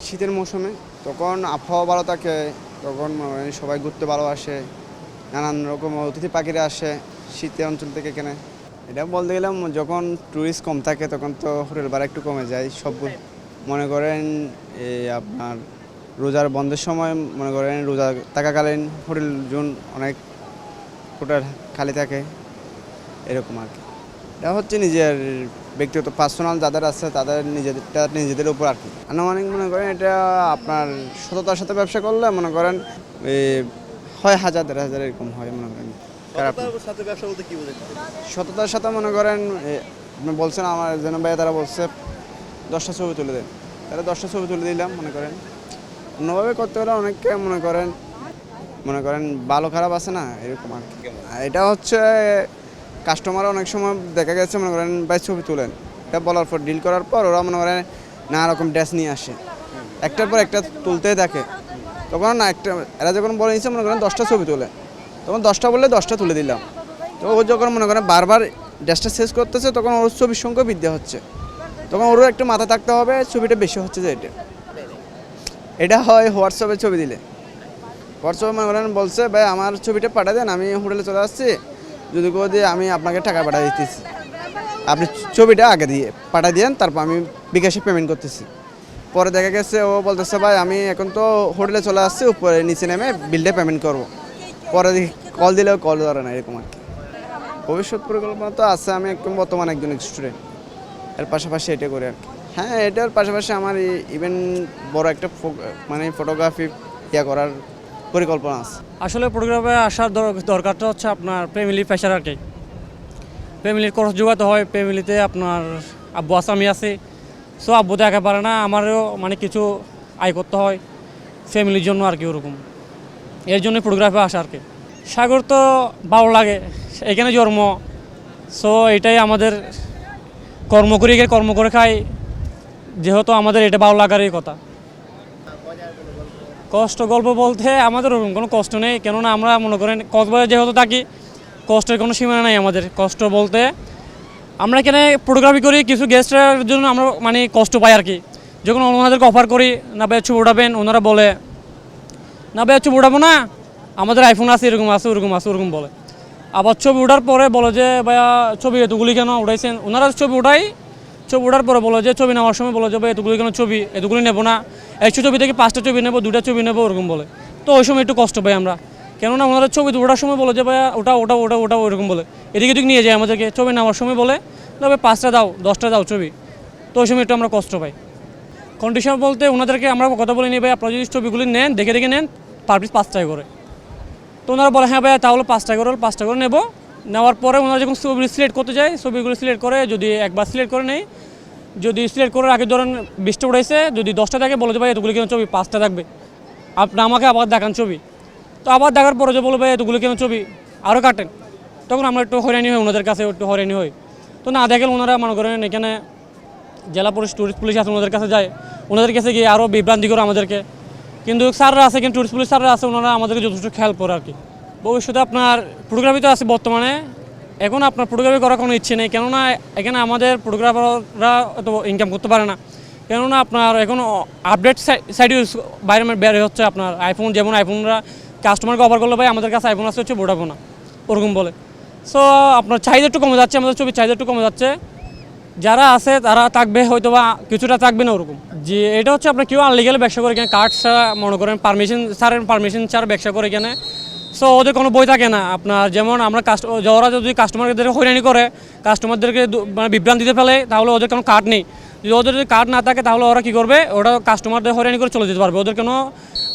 শীতের মৌসুমে তখন আবহাওয়া ভালো থাকে তখন মনে করেন সবাই ঘুরতে ভালোবাসে নানান রকম অতিথি পাখিরা আসে শীতের অঞ্চল থেকে এখানে এটা বলতে গেলাম যখন ট্যুরিস্ট কম থাকে তখন তো হোটেল ভাড়া একটু কমে যায় সব মনে করেন এই আপনার রোজার বন্ধের সময় মনে করেন রোজা থাকাকালীন হোটেল জোন অনেক হোটেল খালি থাকে এরকম আর কি। এটা হচ্ছে নিজের ব্যক্তিগত পার্সোনাল যাদের আছে তাদের নিজেদেরটা নিজেদের উপর আর কি। আনুমানিক মনে করেন এটা আপনার সততার সাথে ব্যবসা করলে মনে করেন হয় হাজার দেড় হাজার এরকম হয় মনে করেন। সততার সাথে মনে করেন আপনি বলছেন আমার যেন ভাই তারা বলছে দশটা ছবি তুলে দেন। তাহলে দশটা ছবি তুলে দিলাম মনে করেন। অন্যভাবে করতে হলে অনেককে মনে করেন মনে করেন ভালো খারাপ আছে না এরকম আর কি। আর এটা হচ্ছে কাস্টমার অনেক সময় দেখা গেছে, মনে করেন, ভাই, ছবি তুলেন। এটা বলার পর ডিল করার পর ওরা মনে করেন নানা রকম ড্রেস নিয়ে আসে। একটার পর একটা তুলতেই থাকে। তখন না, একটা, এরা যখন বলে নিচ্ছে মনে করেন, দশটা ছবি তোলে। তখন দশটা বললে দশটা তুলে দিলাম। তো ও যখন মনে করেন বারবার ড্রেসটা শেষ করতেছে, তখন ওর ছবির সংখ্যা বৃদ্ধি হচ্ছে। তখন ওরও একটা মাথা থাকতে হবে, ছবিটা বেশি হচ্ছে যে এটা। এটা হয় হোয়াটসঅ্যাপে ছবি দিলে। হোয়াটসঅ্যাপে মনে করেন বলছে, ভাই, আমার ছবিটা পাঠা দেন, আমি হোটেলে চলে আসছি। যদি কেউ দিয়ে আমি আপনাকে টাকা পাঠিয়ে দিতেছি। আপনি ছবিটা আগে দিয়ে পাঠা দিয়েন, তারপর আমি বিকাশে পেমেন্ট করতেছি। পরে দেখা গেছে, ও বলতেছে, ভাই, আমি এখন তো হোটেলে চলে আসছি, উপরে নিচে নেমে বিলটা পেমেন্ট করব। পরে কল দিলেও কল ধরে না, এরকম আর কি। ভবিষ্যৎ পরিকল্পনা তো আছে, আমি একদম বর্তমান একজন স্টুডেন্ট এর পাশাপাশি এটা করি আর কি। হ্যাঁ এটার পাশাপাশি আমার ইভেন বড় একটা মানে ফটোগ্রাফি ইয়া করার পরিকল্পনা আছে। আসলে প্রোগ্রামে আসার দর- দরকারটা হচ্ছে আপনার ফ্যামিলি প্রেশার আর কি। ফ্যামিলির খরচ যোগাতে হয় ফ্যামিলিতে আপনার আব্বু আসামি আছে। সো আব্বু তো একা পারে না, আমারও মানে কিছু আয় করতে হয় ফ্যামিলির জন্য আর কি ওরকম। এর জন্য ফটোগ্রাফে আসা আর কি। সাগর তো ভালো লাগে, এখানে জন্ম। সো এটাই আমাদের কর্ম করে কর্ম করে খাই। যেহেতু আমাদের এটা ভালো লাগারই কথা। কষ্ট গল্প বলতে আমাদের ওরকম কোনো কষ্ট নেই। কেননা আমরা মনে করেন কক্সবাজার যেহেতু থাকি, কষ্টের কোনো সীমানা নাই আমাদের। কষ্ট বলতে আমরা এখানে ফটোগ্রাফি করি, কিছু গেস্টের জন্য আমরা মানে কষ্ট পাই আর কি। যখন ওনাদেরকে অফার করি, না ভাই ছবি উঠাবেন। ওনারা বলে, না ভাই ছবি উঠাবো না। আমাদের আইফোন আছে, এরকম আছে, ওরকম আছে, ওরকম বলে। আবার ছবি ওঠার পরে বলে যে, ভাইয়া, ছবি এতগুলি কেন উঠাইছেন? ওনারা ছবি উঠাই ছবি ওঠার পরে বলো যে ছবি নেওয়ার সময় বলো যে ভাই এতগুলি কেন ছবি? এতগুলি নেব না। একশো ছবি থেকে পাঁচটা ছবি নেব দুটা ছবি নেব, ওরকম বলে। তো ওই সময় একটু কষ্ট পাই আমরা। কেননা ওনারা ছবি ওঠার সময় বলে যে ভাইয়া ওটা ওটা ওটা ওটা ওরকম বলে। এদিকে এদিকে নিয়ে যায় আমাদেরকে। ছবি নেওয়ার সময় বলে, না ভাই, পাঁচটা দাও, দশটা দাও ছবি। তো ওই সময় একটু আমরা কষ্ট পাই। কন্ডিশন বলতে ওনাদেরকে আমরা কথা বলে নিই, ভাই, আপনারা যদি ছবিগুলি নেন, দেখে দেখে নেন, পার পিস পাঁচ টাকা করে। তো ওনারা বলে হ্যাঁ ভাইয়া, তাহলে পাঁচ টাকা করে পাঁচ করে নেব। নেওয়ার পরে ওনারা যখন ছবিগুলি সিলেক্ট করতে যায়, ছবিগুলো সিলেক্ট করে যদি একবার সিলেক্ট করে নেই, যদি সিলেক্ট করার আগে ধরেন বিশটা উঠাইছে যদি দশটা থাকে বলে যে, ভাই, এতগুলো কেন ছবি? পাঁচটা থাকবে। আপনি আমাকে আবার দেখান ছবি। তো আবার দেখার পরে যে বলবে এতগুলো কেন ছবি? আরও কাটেন। তখন আমরা একটু হয়রানি হই, ওনাদের কাছে একটু হয়রানি হই। তো না দেখেন ওনারা, মনে করেন এখানে জেলা পুলিশ টুরিস্ট পুলিশ আছে, ওনাদের কাছে যায়। ওনাদের কাছে গিয়ে আরও বিভ্রান্তি করে আমাদেরকে। কিন্তু স্যাররা আছে, কিন্তু টুরিস্ট পুলিশ স্যাররা আছে, ওনারা আমাদেরকে যথেষ্ট খেয়াল করে আর কি। ভবিষ্যতে আপনার ফটোগ্রাফি তো আছে বর্তমানে। এখন আপনার ফটোগ্রাফি করার কোনো ইচ্ছে নেই। কেননা, এখানে আমাদের ফটোগ্রাফাররা অত ইনকাম করতে পারে না। কেননা, আপনার এখন আপডেট সাইড ইউজ বাইরে বের হচ্ছে আপনার আইফোন যেমন আইফোনরা কাস্টমারকে অফার করলে, ভাই, আমাদের কাছে আইফোন আসছে হচ্ছে বোটাবো না ওরকম বলে। সো আপনার চাহিদা একটু কমে যাচ্ছে, আমাদের ছবির চাহিদা একটু কমে যাচ্ছে। যারা আছে, তারা থাকবে হয়তো বা কিছুটা থাকবে না ওরকম। যে, এটা হচ্ছে আপনার কেউ আনলিগাল ব্যবসা করে এখানে কার্ড ছাড়া মনে করেন পারমিশন স্যারের পারমিশন ছাড়া ব্যবসা করে এখানে। সো ওদের কোনো বই থাকে না। আপনার যেমন আমরা ওরা যদি কাস্টমারদের হয়রানি করে কাস্টমারদেরকে মানে বিভ্রান্তি দিতে ফেলে, তাহলে ওদের কোনো কার্ড নেই। যদি ওদের যদি কার্ড না থাকে, তাহলে ওরা কী করবে? ওরা কাস্টমারদের হয়রানি করে চলে যেতে পারবে। ওদের কোনো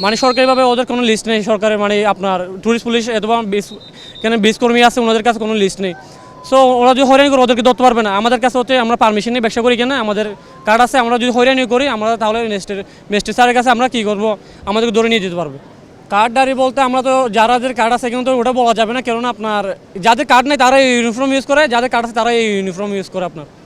মানে সরকারিভাবে ওদের কোনো লিস্ট নেই। সরকারের মানে আপনার টুরিস্ট পুলিশ অথবা বিশ এখানে বিশ কর্মী আছে, ওনাদের কাছে কোনো লিস্ট নেই। সো ওরা যদি হয়রানি করে, ওদেরকে ধরতে পারবে না। আমাদের কাছে হচ্ছে আমরা পারমিশন নিয়ে ব্যবসা করি কেন? আমাদের কার্ড আছে, আমরা যদি হয়রানি করি, আমরা তাহলে নেক্সটের মেস্টের স্যারের কাছে আমরা কী করব? আমাদেরকে ধরে নিয়ে যেতে পারবে। কার্ড ডারি বলতে আমরা তো যারা যারাদের কার্ড আছে কিন্তু ওটা বলা যাবে না, কেননা আপনার যাদের কার্ড নেই তারা ইউনিফর্ম ইউজ করে, যাদের কার্ড আছে তারা ইউনিফর্ম ইউজ করে আপনার।